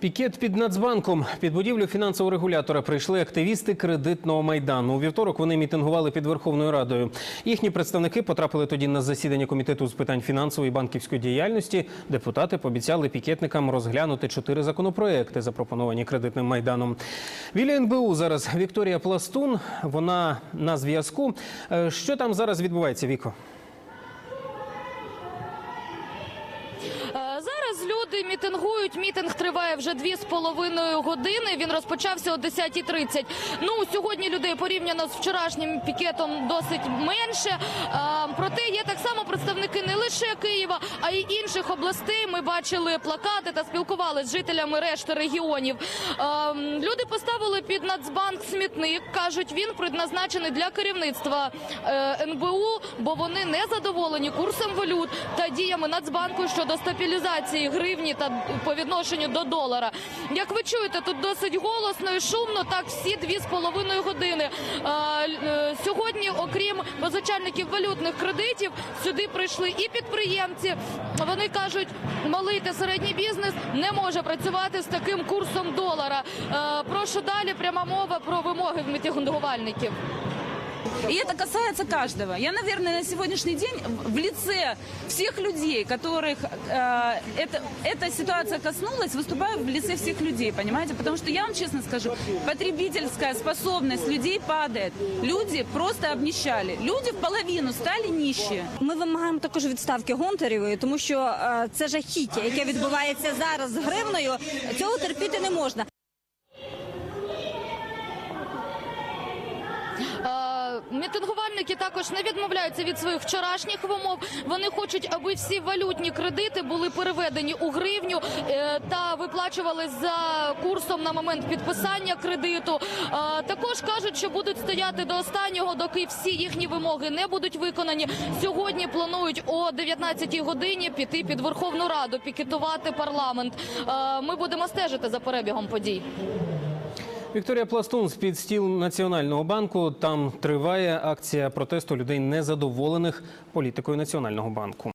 Пікет під Нацбанком під будівлю фінансового регулятора прийшли активісти кредитного майдану. У вівторок вони мітингували під Верховною Радою. Їхні представники потрапили тоді на засідання комітету з питань фінансової і банківської діяльності. Депутати пообіцяли пікетникам розглянути чотири законопроекти, запропоновані кредитним майданом. Біля НБУ зараз Вікторія Пластун. Вона на зв'язку. Е, Що там зараз відбувається, Віко? Зараз люди мітингують. Мітинг триває вже дві з половиною години. Він розпочався о 10.30. Ну сьогодні людей порівняно з вчорашнім пікетом досить менше. Е, Проте є так само представники не лише Києва, а й інших областей. Ми бачили плакати та спілкувалися з жителями решти регіонів. Е, Люди поставили під Нацбанк смітник. кажуть, він предназначений для керівництва е, НБУ, бо вони не задоволені курсом валют та діями Нацбанку щодо стабілізації гривні та по відношенню до долара. Як ви чуєте, тут досить голосно і шумно. Так всі дві з половиною години. Е, Сьогодні, окрім позичальників валютних кредитів, сюди прийшли і підприємці. Вони кажуть, малий та середній бізнес не може працювати з таким курсом долара. Е, Прошу далі пряма мова про вимоги мітингувальників. И это касается каждого. Я, наверное, на сегодняшний день в лице всех людей, которых э, это, эта ситуация коснулась, выступаю в лице всех людей, понимаете? Потому что я вам честно скажу, потребительская способность людей падает. Люди просто обнищали. Люди в половину стали нищие. Ми вимагаємо також відставки Гонтарєвої, тому що е, це жахіття, яке відбувається зараз з гривною. Цього терпіти не можна. Мітингувальники також не відмовляються від своїх вчорашніх вимог. Вони хочуть, аби всі валютні кредити були переведені у гривню е, та виплачували за курсом на момент підписання кредиту. Е, Також кажуть, що будуть стояти до останнього, доки всі їхні вимоги не будуть виконані. Сьогодні планують о 19 годині піти під Верховну Раду, пікетувати парламент. Е, Ми будемо стежити за перебігом подій. Вікторія Пластун з під стіл Національного банку. Там триває акція протесту людей незадоволених політикою Національного банку.